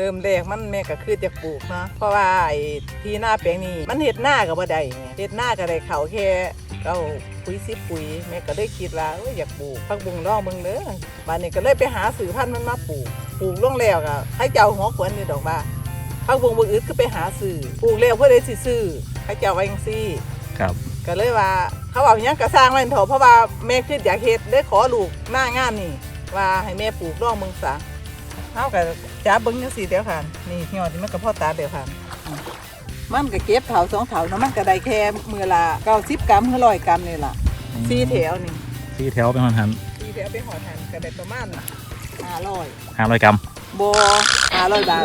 เริ่มแรกมันแม่ก็คือจะปลูกเนาะเพราะว่าไอ้ที่หน้าแปลงนี้มันเฮ็ดหน้าก็บ่ได้ไงเฮ็ดหน้าก็ได้เขาแค่เอาปุ๋ยสิปุ๋ยแม่ก็ได้คิดว่าเอ้ยอยากปลูกผักบุ้งร่องเบิ่งเด้อบัดนี้ก็เลยไปหาซื้อพันธุ์มันมาปลูกปลูกลงแล้วก็ให้เจ้าหัวขวนนี่ดอกว่าผักบุ้งบ่อึดก็ไปหาซื้อปลูกแล้วเพื่อได้สิซื้อให้เจ้าไว้จังซี่ครับก็เลยว่าเขาเอาหยังก็สร้างไว้เถอะเพราะว่าแม่คิดอยากเฮ็ดได้ขอลูกหน้างานนี่ว่าให้แม่ปลูกร่องเมืองซะ เฮาก็จับเบิ่งจังซี่เดียวค่ะนี่ยอดนี่มันก็พอตาเดียวค่ะอืมมันก็เก็บเถาสองเถาเนาะมันก็ได้แค่มือละ90กรัมหรือ100กรัมนี่ล่ะสี่แถวนี่สี่แถวเป็นคนหันสี่แถวไปหอดหันก็ได้ประมาณ500ห้าร้อยกรัมบ่500บาท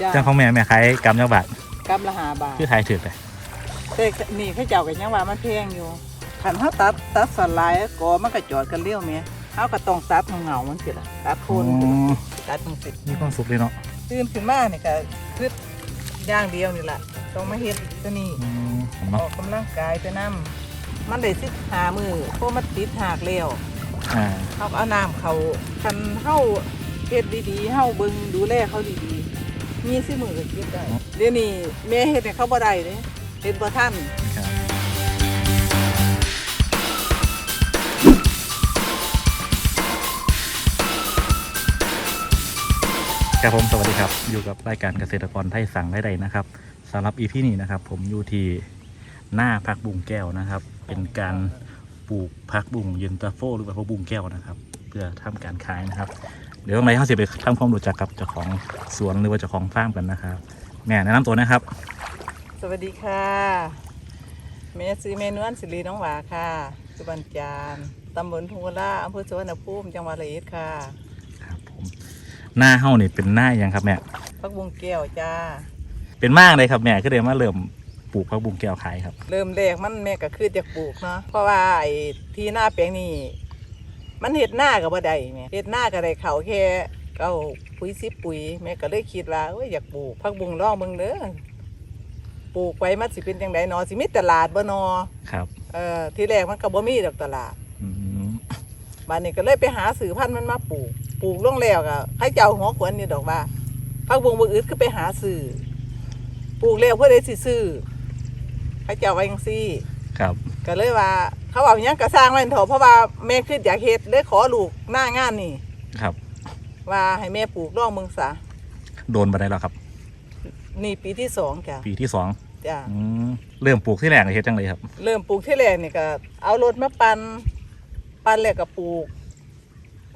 จ้าจ้างของแม่แม่ขายกรัมยักบาทกรัมละ5บาทคือขายถือเลยแต่นี่เขาเจ้าก็ยังว่ามันแพงอยู่คันเฮาตัดตัดสลายก็มันก็จอดกันเลี้ยวแม่ เฮาก็ต้องตัดเงาๆมันสิล่ะตัดโคนมันสิล่ะตัดจังซี่มีความสุขเลยเนาะตื่นขึ้นมาเนี่ยก็คืออย่างเดียวนี่แหละต้องมาเฮ็ดตัวนี้อืมอเนาะอกกำลังกายไปนํมันได้สิหามือเพราะมันติดหากแล้วอ่าเฮาก็เอาน้ำเขาคันเฮาเฮ็ดดีๆเฮาเบิ่งดูแลเขาดีๆมีสิมือก็เก็บได้เดี๋ยวนี้แม่เฮ็ดให้เขาบ่ได้เด้เฮ็ดบ่ทัน ครับ ครับผมสวัสดีครับ อยู่กับรายการเกษตรกรไทยสั่งได้ใดนะครับสำหรับอีพีนี้นะครับ ผมอยู่ที่หน้าพักบุงแก้วนะครับ เป็นการปลูกพักบุงเย็นตาโฟ หรือว่าพักบุงแก้วนะครับ เพื่อทำการขายนะครับ เดี๋ยวตรงไหนเขาจะไปทำความรู้จักกับเจ้าของสวนหรือว่าเจ้าของฟาร์มกันนะครับ แม่แนะนำตัวนะครับ สวัสดีค่ะแม่ซื้อเมนวนสิริน้องหวาค่ะสุบรรจานตำบลทุ่งกุลาอำเภอสวนภูมิจังหวัดระยองค่ะ หน้าเฮ้านี่เป็นหน้ายังครับแม่พักบุงแก้วจ้า เป็นมากเลยครับแม่ก็เลยมาเริ่มปลูกพักบุ้งแก้วขายครับ เริ่มแรกมันแม่ก็คือจะปลูกเนาะเพราะว่าไอ้ที่หน้าแปลงนี้มันเห็ดหน้าก็บ่ได้แม่เห็ดหน้าก็ได้เขาแค่เอาปุ๋ยสิปุ๋ยแม่ก็เลยคิดว่าเอ้ยอยากปลูกผักบุ้งร่องเบิ่งเด้อปลูกไปมันสิเป็นจังไดเนอสิมีตลาดบ่นอครับเอ่อที่แรกมันก็บ่มีดอกตลาดอืมบัดนี้ก็เลยไปหาซื้อพันธุ์มันมาปลูก ปลูกลงแล้วก็ให้เจ้าหัวขวนนี่ดอกว่าผักบุ้งบ่อึดคือไปหาซื้อปลูกแล้วเพื่อได้สิซื้อให้เจ้าไว้จังซี่ ครับ ก็เลยว่า เขาเอาหยังก็สร้างไว้เถอะเพราะว่าแม่คิดอยากเฮ็ดได้ขอลูกหน้างานนี่ ครับ ว่าให้แม่ปลูกร่องเมืองซะโดนมาได้แล้วครับ นี่ปีที่สองจ้ะปีที่สองจ้ะอืมเริ่มปลูกที่แรกเลยเฮ็ดจังเลยครับ เริ่มปลูกที่แรกนี่ก็ เอารถมาปันปันแล้วก็ปลูก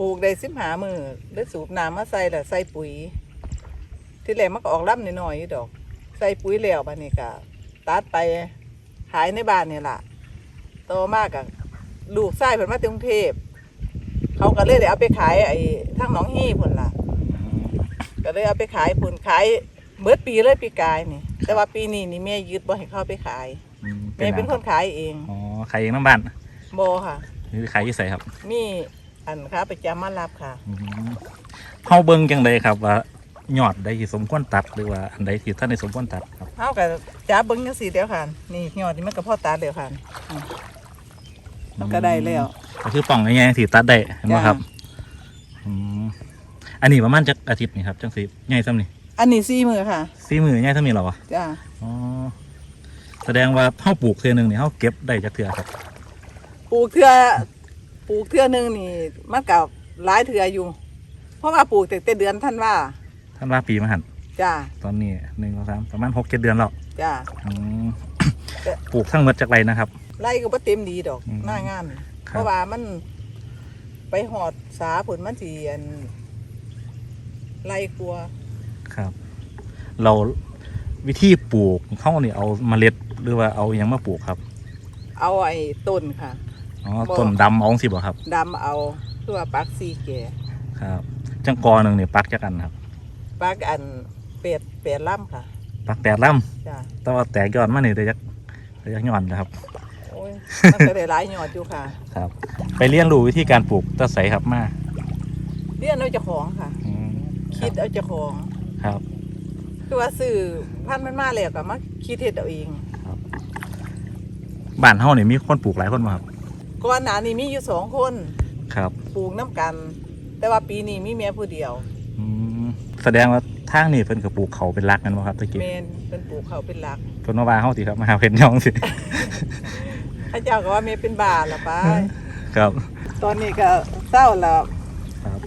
ปลูกได้สิบหามือได้สูบน้ำมาใส่แล้วใส่ปุ๋ย ที่แรกมันก็ออกลำน้อยๆอยู่ดอก ใส่ปุ๋ยแล้วบัดนี้ก็ตัดไปขายในบ้านนี่ล่ะโตมากกับลูกไส้เพิ่นมาจากกรุงเทพเขาก็เลยได้เอาไปขายไอ้ทั้งหนองฮี่พุ่นล่ะก็เลยเอาไปขายพุ่นขายเบิดปีเลยปีกายนี่ แต่ว่าปีนี้นี่แม่ยึดบ่ให้เข้าไปขายอืมแม่เป็นคนขายเองอ๋อขายเองน้ำบ้านบ่ค่ะนี่ขายที่ใส่ครับ มี อันค้าประจำมารับค่ะ อืมเฮาเบิ่งจังเลยครับว่ายอดใดที่สมควรตัดหรือว่าอันใดที่ท่านได้สมควรตัดครับเฮาก็จับเบิ่งจังซี่เดียวค่ะ นี่ยอดนี่มันก็พอตาเดียวค่ะอืมมันก็ได้แล้ว ก็คือป่องง่ายๆที่ตัดได้เห็นไหมครับอืมอันนี้ประมาณจักอาทิตย์นี่ครับจังสิง่ายซ้ำนี่อันนี้สี่มือค่ะ สี่มือง่ายซ้ำนี่เหรอวะจ้าอ๋อแสดงว่าเฮาปลูกเทื่อหนึงนี่เฮาเก็บได้จักเทื่อครับปลูกเทื่อ ปลูกเทื่อหนึงนี่มันก็หลายเทื่ออยู่ เพราะว่าปลูกแต่แต่เดือนท่านว่าท่านว่าปีมาหันจ้าตอนนี้หนึ่งสองสามประมาณหกเจ็ดเดือนแล้วจ้าอืมปลูกทั้งหมดจากไรนะครับ ไร่ก็บ่เต็มดีดอกอืมหน้างานครับเพราะว่ามันไปหอดสาผลมันสิอันไร่กลัวครับ เราวิธีปลูกเข้านี่เอาเมล็ดหรือว่าเอาหยังมาปลูกครับ เอาไอ้ต้นค่ะ อ๋อบ่ต้นดำเอาสิบ่ครับดำเอาคือว่าปักซีแก่ครับ จังกอหนึ่งนี่ปักจักอันครับ ปักอันเป็ดเป็ดล่ำค่ะ ปักแปดลจ้าำแต่ว่าแตกยอดมานี่ได้จักได้จักยอดนะครับ โอ้ยมันก็ได้หลายยอดอยู่ค่ะครับ ไปเรียนรู้วิธีการปลูกตะไสครับมาเรียนเอาเจ้าของค่ะ อืมคคิรัดบเอาเจ้าของครับ คือว่าซื้อพันธุ์มันมาแล้วก็มาคิดเฮ็ดเอาเองบ้านเฮานี่มีคนปลูกหลายคนมาครับ ก่อนหน้านี้มีอยู่สองคนครับปลูกน้ำกัน แต่ว่าปีนี้มีเมียผู้เดียวอืมแสดงว่าทางนี่เพิ่นก็ปลูกเขาเป็นหลักกันบ่ครับตะกี้เมนเป็นปลูกเขาเป็นหลักเพิ่นมาว่าเฮาสิครับมาหาเพิ่นย่องสิพระเจ้าก็ว่าเมเป็นบาละไปครับ ตอนนี้ก็เศร้าแล้วครับ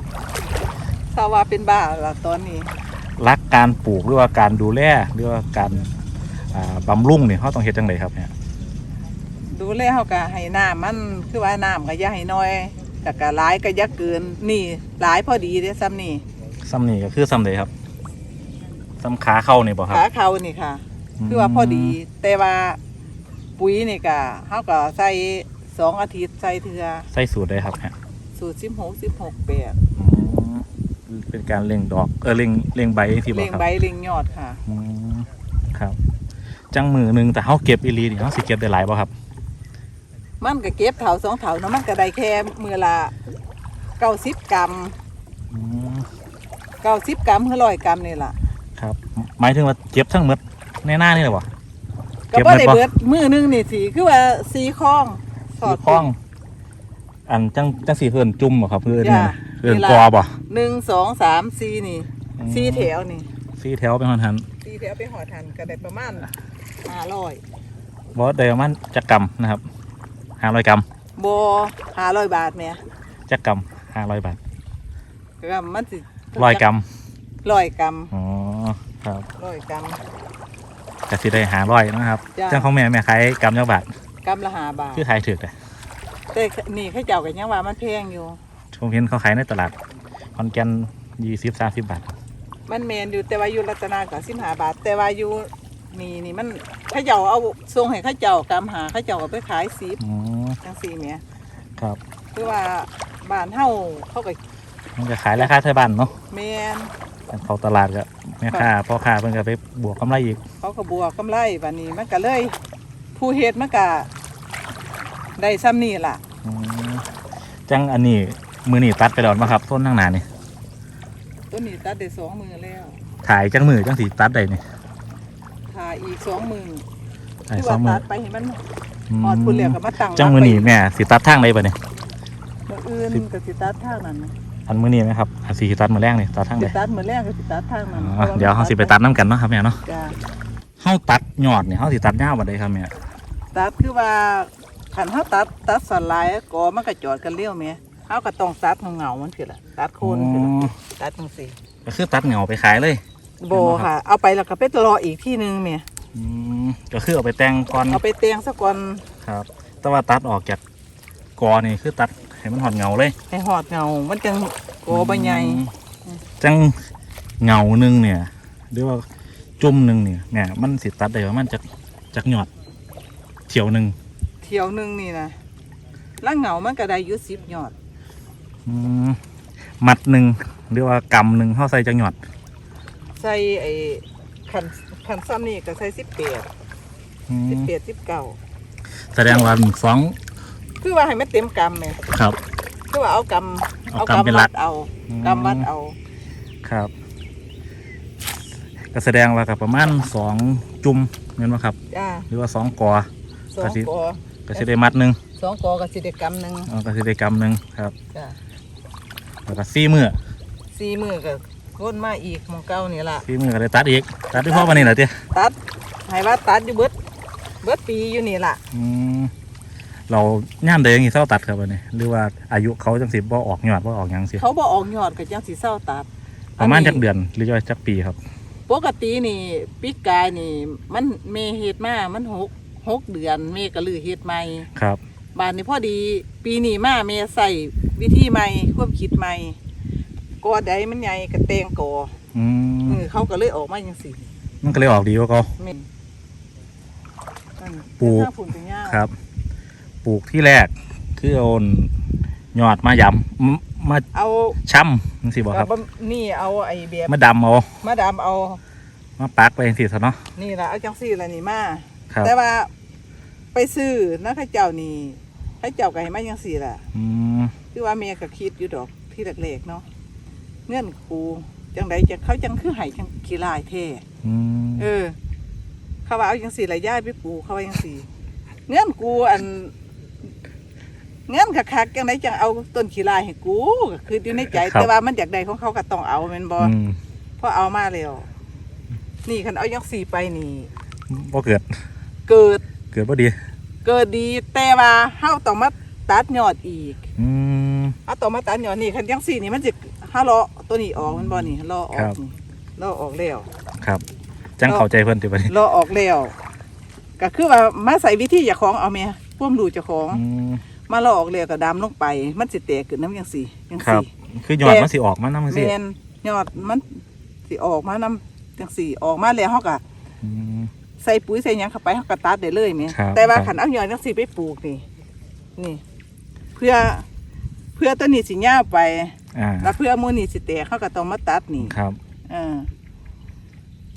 เศร้าว่าเป็นบาละตอนนี้รักการปลูกหรือว่าการดูแลหรือว่าการอ่าบำรุงนี่เฮาต้องเฮ็ดจังไดครับเนี่ย ดูแลเฮาก็ให้น้ำมันคือว่าน้ำก็อย่าให้น้อยแต่ก็หลายก็อย่าเกินนี่หลายพอดีเด้ซ้ำนี่ซ้ำนี่ก็คือซ้ำใดครับซ้ำขาเข้านี่บ่ครับขาเขานี่ค่ะ คือว่าพอดี แต่ว่าปุ๋ยนี่ก็เฮาก็ใส่สองอาทิตย์ใส่เทือใส่สูตรได้ครับเนี่ยสูตร16 16แปดอืมเป็นการเล็งดอกเออเล็งเล็งใบที่บ่เลี้ยงครับใบเลี้ยงยอดค่ะอืมครับ จังมือหนึงแต่เฮาเก็บอีหลีนี่เฮาสิเก็บได้หลายบ่ครับ มันก็เก็บเถาสองเถาเนาะมันก็ได้แค่มือละเก้าสิบกรัมอืมเก้าสิบกรัมคือร้อยกรัมนี่ล่ะครับ หมายถึงว่าเก็บทั้งหมดในหน้านี่เลยบ่ก็เก็บบ่หมดได้บ่เบิดมือหนึงนี่สิคือว่าสีข้องสอสีดข้อง อันจังจังสีเพิ่นจุ่มบ่ครับเพิ่นจ้ะเพิ่นเวลา กอบ่หนึ่งสองสามสี่นี่อืมสี่แถวนี่สีแถวเป็นหันหันสี่แถวไปหอทันก็ได้ประมาณห้าร้อย บ่ได้ประมาณจักกรัมนะครับ 500กรัมโบห้าร้อยบาทเนี่ยจักกรัม500บาทก็มันสิ100กรัมร้อยกรัมอ๋อครับร้อยกรัมก็สิได้500นะครับจ้ะจังของแม่แม่ขายกรัมจักบาทกรัมละห้าบาทคือขายถูกแต่แต่นี่เขาเจ้ากันยังว่ามันแพงอยู่ผมเห็นเขาขายในตลาดคอนแก่น20 30บาท มันแมนอยู่แต่ว่าอยู่รัตนากับสิบห้าบาท แต่ว่าอยู่นี่นี่มันเขาเจ้าเอาส่งให้เขาเจ้ากำหาเขาเจ้าเอาไปขายสิบอืม จังสี่เนี่ยครับคือว่าบ้านเฮาเขาก็มันจะขายราคาไทยบ้านเนาะแมนแต่เขาตลาดก็แม่ค้าพ่อค้าเพิ่นก็ไปบวกกำไรอีกเขาก็บวกกำไรบัดนี้มันก็เลย ผู้เฮ็ดมันก็ได้ซ้ำนี่ล่ะอืมจังอันนี้มือนี่ตัดไปดอนมาครับต้นทางหนานี่ตัวนี้ตัดได้สองมือแล้วถ่ายจังมือจังสีตัดได้นี่ทาอีกสองมือถ่ายที่สอว่างมือตัดไปให้มัน หอดพุ่นเหลียวก็มาตั้งจังมือนี่แม่สีตัดทางใดบ่เนี่ยมืออื่นก็สิตัดทางนั้นอันมือนี่ไหมครับอันสีตัดมือแรกนี่ตัดทางสิใดตัดมือแรกก็สิตัดทางนั้นอ๋อเดี๋ยวเขาสิไปตัดน้ำกันเนาะครับแม่เนาะจ้าเฮาตัดยอดนี่เฮาสิตัดยาวบ่ได้ครับแม่ตัดคือว่าขันเขาตัดตัดสลายก็มันก็จอดกันเลี้ยวแหม่เขาก็ต้องตัดเงาๆมันคือละตัดโคนคือละอ๋อตัดจังสี่ก็คือตัดเหงาไปขายเลยโบค่ะ เอาไปแล้วก็ไปรออีกที่หนึงแหม่ อืมก็คือเอาไปแต่งก่อนเอาไปเตียงซะก่อนครับ แต่ว่าตัดออกจากกอนี่คือตัดให้มันหอดเหงาเลยให้หอดเงา มันจังโกใบใหญ่อืมจังเหงาหนึงเนี่ยหรือว่าจุ่มหนึงเนี่ยเนี่ย มันสิตัดได้ประมาณจักจักหยอดเที่ยวหนึงเที่ยวหนึงนี่นะแล้วเงามันก็ได้อยุสิบยอด อืมมัดหนึ่งหรือว่ากำหนึ่งเขาใส่จังหยอด ใส่ไอ้ขัน ขันซ้ำนี่ก็ใส่สิบเปียดอืสิบมเปียดสิบเก้าแสดงว่าสองคือว่าให้มันเต็มกำแหม่ครับ คือว่าเอากำเอากำเป็นหลัวักดเอาอืม กำวัดเอาครับ ก็แสดงว่ากับประมาณสองจุ่มเงินว่าครับ จ้าหรือว่าสองกอ สองก็สิ กอก็สิได้มัดหนึ่งสองกอกับสิเดกรรมหนึ่งเอาก็สิได้กำหนึ่งครับ จ้ะแล้วก็ซี่มือสี่มือกับ ก้นมาอีกหมองเก้านี่ล่ะซี่มือก็ได้ตัดอีก ตัดด้วยพ่อวันนี้เหรอเตี้ยตัดให้ว่าตัดอยู่เบิดเบิดปีอยู่นี่ล่ะอืมเราย่ามเดยังงี้เศร้าตัดครับวันนี้ หรือว่าอายุเขาจังสิบ่ออกยอดบ่ออกหยังสิเขาบอกออกยอดกับจังสีเศร้าตัดประมาณนนี้จักเดือนหรือว่าจักปีครับ ปกตินี่ปีกายนี่ มันเมเฮ็ดมามันหกหกเดือนเมก็ลือเฮ็ดใหม่ครับ บานนี้พอดี ปีนี้มาเมใส่วิธีใหม่ความคิดใหม่ กอใดมันใหญ่กระเตงกออืมเออเขาก็เลยออกมาจังสี่มันก็เลยออกดีกว่าเขาแม่นนั่นปลูก หน้าฝุ่นเป็นย่าครับ ปลูกที่แรกคือเอายอดมายำมมาเอาช่ำจังสิบอกครับบะนี่เอาไอ้แบบมาดำเอามาดามเอา มาปักไปจังสิซะเนาะนี่ละเอาจังซี่ละนี่มาครับแต่ว่า ไปซื้อนะข้าเจ้านี่ข้าเจ้าก็ให้มาจังซี่ล่ะ อืม คือว่าเมียก็คิดอยู่ดอกที่แรกๆเนาะ เงื่อนครูจังใดจะเขาจังคือให้จังขี้ลายแท้อืมเออ เขาว่าเอาจังซี่ละย่ายไปปลูกเขาว่าจังซี่ เงื่อนกูอัน เงื่อนคักๆจังไดจังเอาต้นขี้ลายให้กูก็คืออยู่ในใจ แต่ว่ามันอยากได้ของเขาก็ต้องเอาแม่นบ่อืมพพอเอามาแล้วนี่คันเอายังสี่ไปนี่ บ่เกิดเกิดเกิดบ่ดี เกิดดีแต่ว่าเฮาต้องมาตัดยอดอีก อืมเฮาต้องมาตัดยอดนี่คันยังสี่นี่มันสิเฮาเลาะตัวนี้ออกมันบ่นี่เลาะออครักบนี่เลาะออกแล้วครับ จังเข้าใจเพิ่นติบัดนี้เลาะออกแล้วก็คือว่ามาใส่วิธีเจ้าของเอาแม่พ่วมรู้เจ้าของอืมมาเลาะออกแล้วก็ดำลงไป มันสิแตกขึ้นน้ำจังสี่จังครับสี่คือยอดมันสิออกมานำจังแมซี่นยอดมันสิออกมานำจังสี่ออกมาแล้วเฮาก็อืมใส่ปุ๋ยใส่หยังเข้าไปเฮาก็ตัดได้เลยแม่ครับแต่ว่าครับขันเอายอดจังสี่ไปปลูกนี่ นี่ เพื่อเพื่อต้นนี้สิย่าวไป อ่าแล้วเพื่อหมูนี่สิแตกเขาก็ต้องมาตัดนี่ครับเออ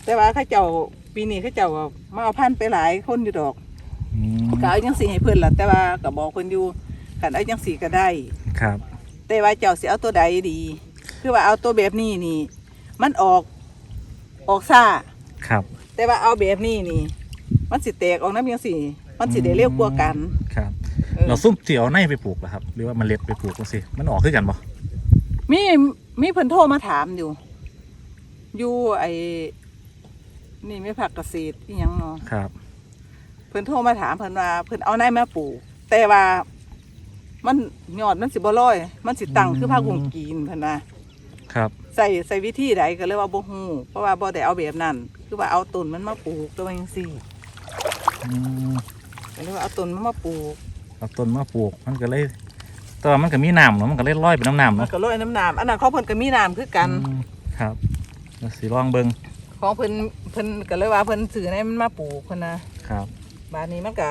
แต่ว่าเขาเจ้าปีนี้เขาเจ้าก็มาเอาพันธุ์ไปหลายคนอยู่ดอกอืมก็เอาจังสี่ให้เพิ่นล่ะแต่ว่าก็บอกเพิ่นอยู่ขันเอาจังสี่ก็ได้ ครับ แต่ว่าเจ้าสิเอาตัวใดดี คือว่าเอาตัวแบบนี้นี่ มันออกออกซ่า ครับ แต่ว่าเอาแบบนี้นี่ มันสิแตกออกน้ำยังสิมันสิได้เร็วกว่ากันครับ เออเราซุ่มสิเอาในไปปลูกเหรอครับ หรือว่าเมันเล็ดไปปลูกจังซี่มันออกคือกันบ่ มีมีเพิ่นโทรมาถามอยู่ อยู่ไอ้นี่ไม่ผักเกษตรอีหยังเนาะครับ เพิ่นโทรมาถามเพิ่นว่าเพิ่นเอาในมาปลูกแต่ว่า มันยอดมันสิบ่ลอย มันสิตั้งคือผักบุ้งกีนเพิ่นว่าครับ ใส่ใส่วิธีใดก็เลยว่าบ่ฮู้เพราะว่าบ่ได้เอาแบบนั้น คือว่าเอาต้นมันมาปลูกตัวจังซี่อืมก็เลยว่าเอาต้นมันมาปลูก เอาต้นมาปลูกมันก็เลย แต่ว่ามันก็มีน้ำเนาะมันก็เลยลอยไปน้ำน้ำมันเนาะก็ลอยน้ำน้ำอันนั้นของเพิ่นก็มีน้ำคือกัน อืมครับแล้วสิลองเบิ่งของเพิ่นเพิ่นก็เลยว่าเพิ่นซื้อในมันมาปลูกเพิ่นนะครับ บานนี้มันก็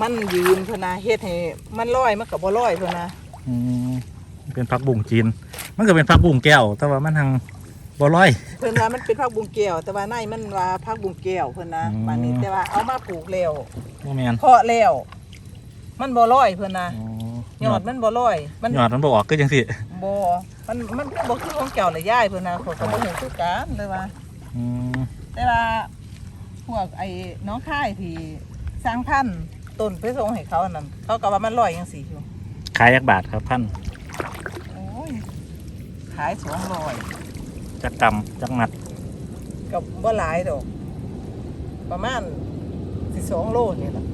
มันยืนเพิ่นนะเฮ็ดให้มันลอยมันก็บ่ลอยเพิ่นนะอืมเป็นผักบุ้งจีน มันก็เป็นผักบุ้งแก้ว แต่ว่ามันทางบ่ลอย เพิ่นว่ามันเป็นผักบุ้งแก้วแต่ว่าในมันว่าผักบุ้งแก้วเพิ่นนะอืม บานนี้แต่ว่าเอามาปลูกแล้วบ่แม่นเพาะแล้ว มันบ่ลอยเพิ่นนะอ๋อยอดมันบ่ลอย มันยอดมันบ่ออกคือจังซี่บ่มันมันก็บ่คือของเจ้าละยายเพิ่นนะเขาก็บ่ฮู้คือกันเลยว่า อืมแต่ว่าพวกไอ้น้องค่ายที่สร้างพันธุ์ต้นไปส่งให้เขาอันนั้นเขาก็ว่ามันลอยจังซี่อยู่ขายยักบาทครับพันโอ้ยขายสองร้อยจักกำจักนัดกับว่าหลายดอก ประมาณสิสองโลนี่แหละอืม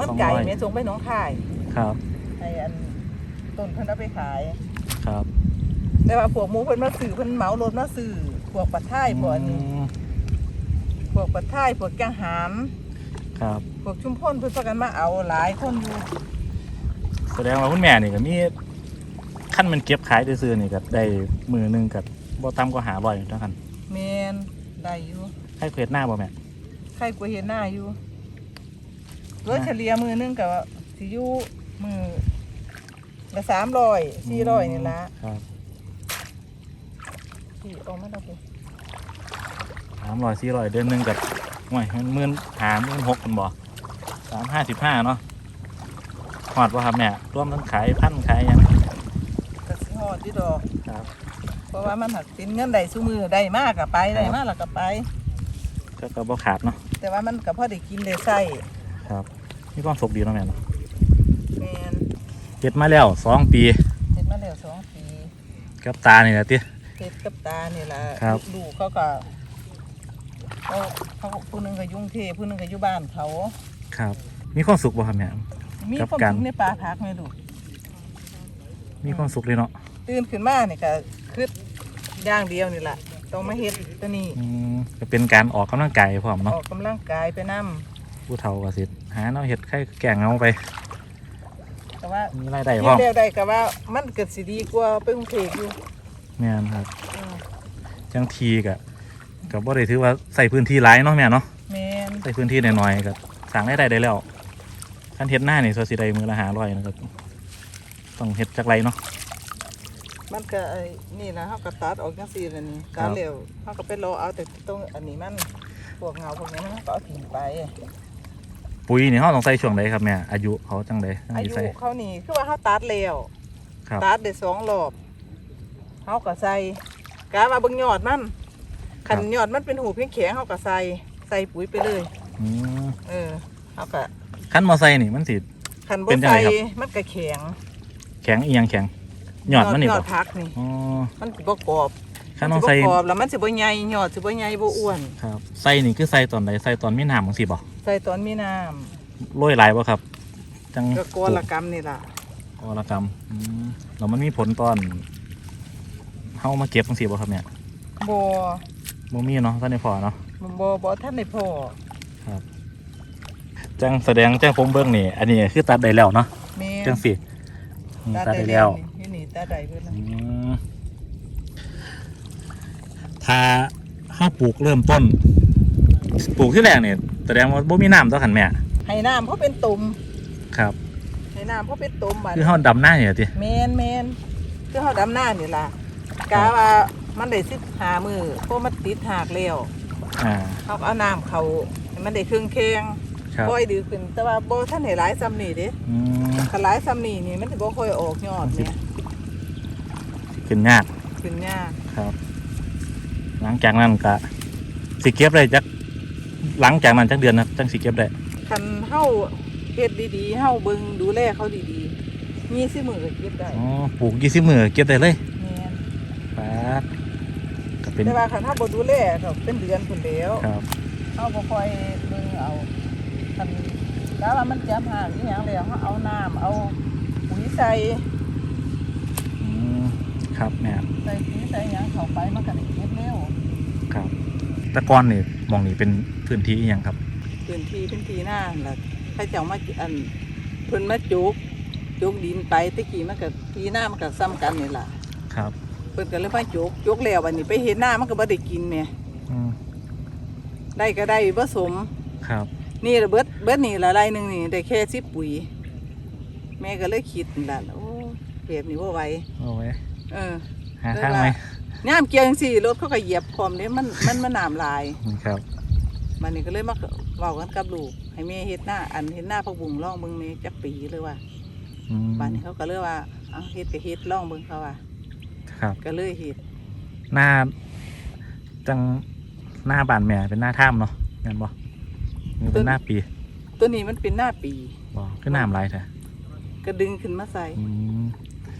มันไก่200เมียส่งไปหน้องค่ายครับ ไอ้อันต้นเพิ่นเอาไปขาย ครับ แต่ว่าพวกหมูเพิ่นมาซื้อเพิ่นเหมารถมาซื้อพวกปัดท้ายพวกอันนี้อืมพวกปัดท้ายพวกจังหามครับ พวกชุมพลเพิ่นพากันมาเอาหลายคนอยู่แสดงว่าคุณแม่นี่ก็มีขั้นมันเก็บขายซื่อๆนี่ก็ได้มือหนึงก็บ่ต่ำกว่า500อยู่เท่ากันแมนได้อยู่ให้เฮ็ดหน้าบ่แม่ใครกว่าเห็นหน้าอยู่ โดยเฉลี่ยมือหนึงก็สิอยู่มือละสามร้อยสี่ร้อยนี่ละครับที่ออกมาแล้วกูสามร้อยสี่ร้อยเดือนหนึ่งกับห่วยมันหมื่นหาหมื่นหกคนบ่สามห้าสิบห้าเนาะหอดป่ะครับแม่ร่วมทั้งขายพันขายหยังกระสิหอดที่ดอกครับ เพราะว่ามันหักเป็นเงินได้ซุมือได้มากกับไปได้มากแล้วก็ไปก็ก็บ่ขาดเนาะแต่ว่ามันก็พอได้กินได้ใส่ ครับมีความสุขดีเนาะแม่เนาะแมนเฮ็ดมาแล้วสองปีเฮ็ดมาแล้วสองปีกับตานี่แหละติ เฮ็ดกับตานี่ล่ะครับ ลูกเขาก็เขาเขาผู้หนึงก็อยุ่กรุงเทพผู้หนึงก็อยู่บ้านเขา ครับ มีความสุขบ่ครับแม่ มีกับความการสุขในป่าพักไหมลูกมีความสุขเลยเนาะตื่นขึ้นมานี่ก็คืออย่างเดียวนี่แหละต้องมาเฮ็ดตัวนี้อืมก็เป็นการออกกำลังกายพร้อมอเนาะอกกำลังกายไปนํ ผู้เฒ่าก็สิหาเนาะเฮ็ดไข่แกงเอาไปแต่ว่ามีรายได้เฮ็พร้อดมแล้วได้ก็ว่ามันเกิดสิดีกว่าไปกรุงเทพอยู่แม่นครับอืมจังทีก็ก็บ่ได้ถือว่าใส่พื้นที่หลายเนาะแม่เนาะแม่นใส่พื้นที่หน่อยๆก็สั่งได้ได้ได้แล้วคันเฮ็ดหน้านี่สวสิได้มือละหาร้อยนะครับต้องเฮ็ดจักไรเนาะมันก็ไอ้นี่นะเฮาก็ตัดออกจังซี่แล้วนี่ครักาบรเร็วเฮาก็ไปรอเอาแต่ตรงอันนี้มันพวกเงาพวกนี้มันก็เอาทิ้งไป ปุ๋ยนี่เฮาต้องใส่ช่วงใดครับแม่อายุเขาจังใดจังอาสิยุใส่เขานี่คือว่าเฮาตัดแล้วครับตัดได้สองรอบเฮาก็ใส่กามาเบิ่งยอดมันคันยอดมันเป็นหูเพียงแข็งเฮาก็ใส่ใส่ปุ๋ยไปเลย อืมเออเฮาก็คันมอไซค์นี่มันสิคันบ่เป็นจังไงใส่ครับ มันก็แข็งแข็งอีหยังแข็งยอดมันนี่ยอบ่ดพักนี่อ๋อมันสิบ่กรอบ ข้าน้องสิใส่บ่กรอบแล้วมันสิบ่ใหญ่ยอดสิบ่ใหญ่บ่อ้วนครับใส่นี่คือใส่ตอนใดใส่ตอนมีน้ำจังซี่บ่ใส่ตอนมีน้ำโรยหลายบ่ครับจังก็กอละกรรมนี่ล่ะกอละกรรมอืมแล้วมันมีผลตอนเฮามาเก็บจังซี่บ่ครับเนี่ยบ่บ่มีเนาะท่านได้พอเนาะบ่บ่ท่านได้พอจังแสดงจังผมเบิ่งนี่ อันนี้คือตัดได้แล้วเนาะแม่จังสิอืมตัดได้ได้แล้วนี่นี่ตาได้เพิ่นน่ะอืม ถ้าเฮาปลูกเริ่มต้น ปลูกที่แรกนี่แสดงว่าบ่มีน้ำต่อขันแม่ให้น้ำเพราะเป็นตุ่มครับให้น้ำเพราะเป็นตุ่มบัดคือเฮาดำหน้าเนี่ยติแม่นแม่นคือเฮาดำหน้านี่ล่ะกะว่ามันได้15มื้อเพราะมันติดหากแล้วอ่าเขาก็เอาน้ำเขาให้มันได้เครื่องแข็งครับค่อยดีขึ้น แต่ว่าบ่ท่านให้หลายซ้ำนี่เด้อืมคันหลายซ้ำนี่นี่มันสิบ่ค่อยออกยอดเนี่ยขึ้นยากขึ้นยากครับ หลังจากนั้นก็สิเก็บได้จักหลังจากนั้นจักเดือนนะจังสิเก็บได้คันเฮาเฮ็ดดีๆเฮาเบิ่งดูแลเขาดีๆมีสิมื้อก็เก็บได้อ๋อปลูก20มื้อเก็บได้เลยแม่นป๊าดก็เป็นแต่ว่าคันเฮาบ่ดูแลก็เป็นเดือนพุ่นแล้วครับ เฮาบ่ค่อยเบิ่งเอาคันถ้าว่ามันจับหางอีหยังแล้วเฮาเอาน้ำเอาปุ๋ยใส่อืมครับแม่ ใส่ปุ๋ยใส่หยังเข้าไปมันก็ได้เก็บเร็ว ครับแต่ก่อนนี่หมองนี่เป็นพื้นที่อิหยังครับ พื้นที่เป็นที่หน้าล่ะถ้าเจ้ามาอันเพิ่นมาจุกจุกดินไปตะกี้มันก็ที่หน้ามันก็ซ้ำกันนี่ล่ะครับเพิ่นก็เลยมาจุกจุกแล้ววันนี้ไปเห็นหน้ามันก็บ่ได้กินแหม่อืมได้ก็ได้บ่สม ครับนี่ละเบิดเบิดนี่ละไรหนึงนี่ได้แค่10ปุ๋ย แม่ก็เลยคิดนั่นล่ะโอ้แบบนี้บ่ไหวเอาไว้เออหาทางไหม ยามเกี่ยวจังซี่รถเขาก็เหยียบพร้อมเด้มันมันมันน้ำลายนี่ครับมันนี่ก็เลยมาเว้ากันกับลูก ให้แม่เฮ็ดหน้าอันเฮ็ดหน้าพักบุงร่องเบิ่งนี่จักปีเลยว่าอืมบ้านนี้เขาก็เลยว่าเอาเฮ็ดก็เฮ็ดร่องเบิ่งเขาว่าครับก็เลยเฮ็ดหน้าจังหน้าบานแม่เป็นหน้าถ้ำเนาะแม่นบ่นี่เป็นหน้าปี ตัวนี้มันเป็นหน้าปีบ่คือน้ำลายแท้ก็ดึงขึ้นมาใส่อืม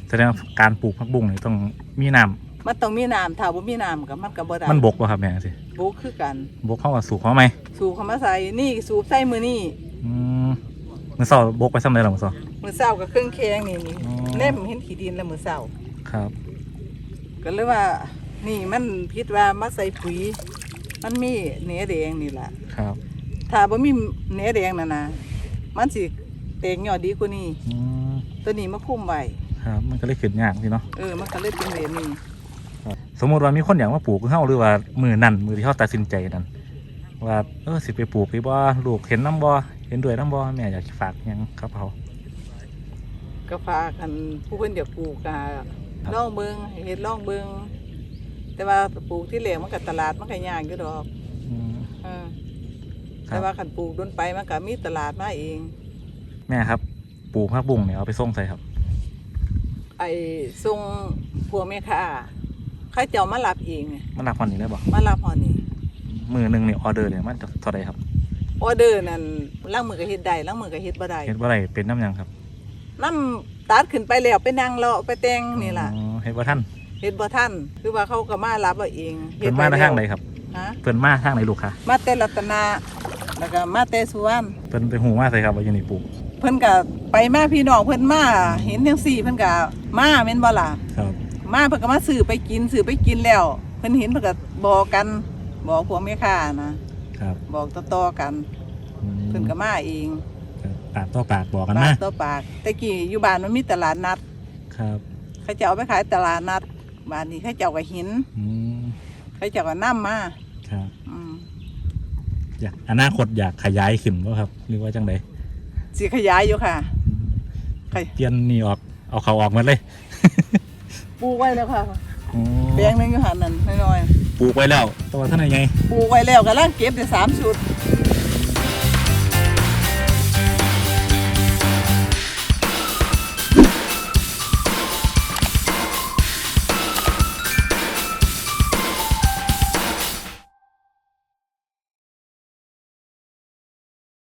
แสดงว่าการปลูกผักบุ้งนี่ต้องมีน้ มันต้องมีน้ำถ้าบ่มีน้ำก็มันก็บ่ได้ำมันบกบ่ครับแม่สิบกคือกัน บกเข้ากับสูบเข้าไหมสูบเข้ามาใส่นี่สูบใส่มือนี่อืมมันเศร้าบกไปซ้ำไหนหรอมันเศร้ามือเศร้ากับเครื่องแข็งนี่นี่อ๋อเล่มเห็นขี้ดินแล้วมือเศร้าครับ ก็เลยว่า นี่มันพิดว่ามาใส่ปุ๋ย มันมีเนื้อแดงนี่ล่ะครับ ถ้าบ่มีเนื้อแดงน่ะนะมันสิแตงยอดดีกว่านี้อืมตัวนี้มาคุ้มไว้ครับ มันก็เลยขึ้นยากสิเนาะเออมันก็เลยเป็นแบบนี้ สมมติว่ามีคนอยากมาปลูกคือเฮาหรือว่ามือนั่นมือที่เขาตัดสินใจนั่นว่าเออสิไปปลูกหรือบ่ลูกเห็นน้ำบ่เห็นด้วยน้ำบ่แม่อยากฝากหยังครับเขาก็ฝากกันผู้เพิ่นอยากปลูกก็ลองเบิ่งให้เฮ็ดลองเบิ่งแต่ว่าปลูกที่แหลงมันก็ตลาดมันก็ยากอยู่ดอกอืมเออครัแต่บว่าคันปลูกโดนไปมันก็มีตลาดมาเอง แม่ครับ ปลูกผักบุ้งเนี่ยเอาไปส่งใส่ครับ ไอ้ทรงพวกแม่ค้าเขาเจ้ามารับเองไงมันรับวันนี้ได้บ่มารับหอนี่มือหนึงเนี่ยออเดอร์เนี่ยมันจะเท่าไหร่ครับ ออเดอร์นั่นล่างมือก็เฮ็ดได้ล่างมือก็เฮ็ดบ่ได้เฮ็ดบ่ได้เป็นน้ำหยังครับ น้ำตัดขึ้นไปแล้วไปนั่งเลาะไปแต่งนี่ล่ะอ๋อเฮ็ดบ่ทันเฮ็ดบ่ทันคือว่าเขาก็มารับเอาเองเพิ่นมาทางไหนครับฮะเพิ่นมาทางไหนลูกค้ามาแต่รัตนาแล้วก็มาแต่สุวรรณเพิ่นไปหูมาใส่ครับว่าอยู่นี่ปลูกเพิ่นก็ไปมาพี่น้องเพิ่นมาเห็นจังซี่เพิ่นก็มาแม่นบ่ล่ะครับ มาเพิ่นก็มาซื้อไปกินซื้อไปกินแล้ว เพิ่นเห็นเพิ่นก็บอกกัน บอกพวกแม่ค้านะครับบอกต่อๆกัน อืมเพิ่นก็มาเองครับปากต่อปากบอกกันปานะกต่อปากแต่กี้อยู่บ้านมันมีตลาดนัด ครับเขาจะเอาไปขายตลาดนัดบ้านนี้เขาเจ้าก็เห็นอืมเขาเจ้าก็นำมาครับ อืมอยากอนาคตอยากขยายขึ้นบ่ครับ หรือว่าจังไดสิขยายอยู่ค่ะขยเปลี่ยนนี่ออกเอาเขาออกหมาเลย ปลูกไว้แล้วค่ะอ๋อแปลงหนึงอยู่หันนั่นน้อยปลูกไว้แล้วแตัวาท่านไหนไงๆปลูกไว้แล้วกำลังเก็บได้สามชุด